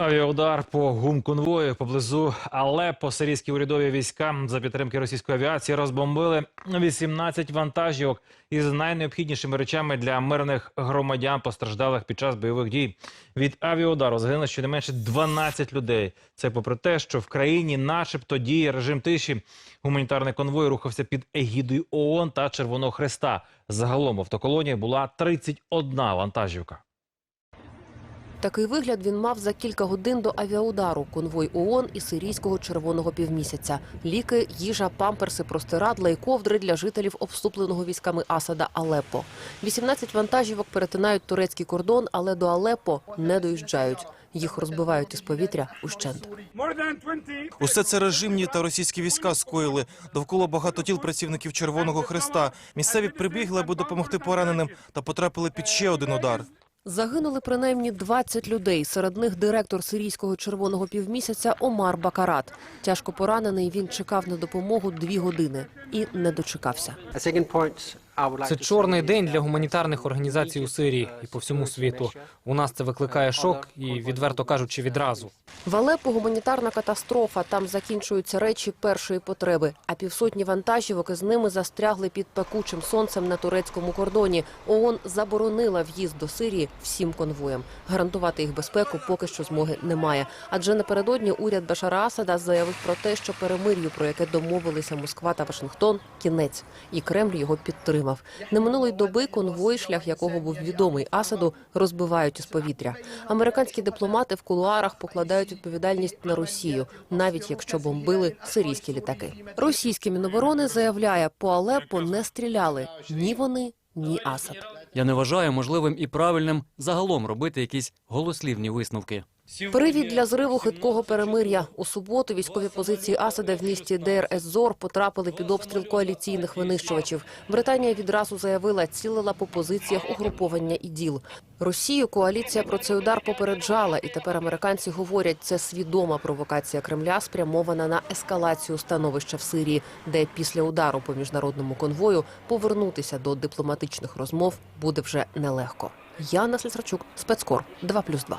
Авіаудар по гумконвою поблизу Алеппо сирійські урядові війська за підтримки російської авіації розбомбили 18 вантажівок із найнеобхіднішими речами для мирних громадян, постраждалих під час бойових дій. Від авіаудару загинуло щонайменше 12 людей. Це попри те, що в країні, начебто, діє режим тиші. Гуманітарний конвой рухався під егідою ООН та Червоного Хреста. Загалом в автоколонії була 31 вантажівка. Такий вигляд він мав за кілька годин до авіаудару. Конвой ООН і сирійського червоного півмісяця. Ліки, їжа, памперси, простирадла і ковдри для жителів обступленого військами Асада Алеппо. 18 вантажівок перетинають турецький кордон, але до Алеппо не доїжджають. Їх розбивають із повітря ущент. Усе це режимні та російські війська скоїли. Довкола багато тіл працівників Червоного Хреста. Місцеві прибігли, аби допомогти пораненим, та потрапили під ще один удар. Загинули принаймні 20 людей. Серед них директор сирійського червоного півмісяця Омар Бакарат. Тяжко поранений. Він чекав на допомогу дві години і не дочекався. Це чорний день для гуманітарних організацій у Сирії і по всьому світу. У нас це викликає шок і, відверто кажучи, відразу. В Алеппо гуманітарна катастрофа. Там закінчуються речі першої потреби. А півсотні вантажівок із ними застрягли під пекучим сонцем на турецькому кордоні. ООН заборонила в'їзд до Сирії всім конвоям. Гарантувати їх безпеку поки що змоги немає. Адже напередодні уряд Башара Асада заявив про те, що перемир'ю, про яке домовилися Москва та Вашингтон, кінець, і Кремль його підтримав. Не минулої доби конвой, шлях якого був відомий Асаду, розбивають із повітря. Американські дипломати в кулуарах покладають відповідальність на Росію, навіть якщо бомбили сирійські літаки. Російські міноборони заявляє, по Алеппо не стріляли ні вони, ні Асад. Я не вважаю можливим і правильним загалом робити якісь голослівні висновки. Привід для зриву хиткого перемир'я. У суботу військові позиції Асада в місті Дейр Ез-Зор потрапили під обстріл коаліційних винищувачів. Британія відразу заявила, цілила по позиціях угруповання іділ. Росію коаліція про цей удар попереджала, і тепер американці говорять, це свідома провокація Кремля, спрямована на ескалацію становища в Сирії, де після удару по міжнародному конвою повернутися до дипломатичних розмов буде вже нелегко. Яна Слісарчук, спецкор 2+,2.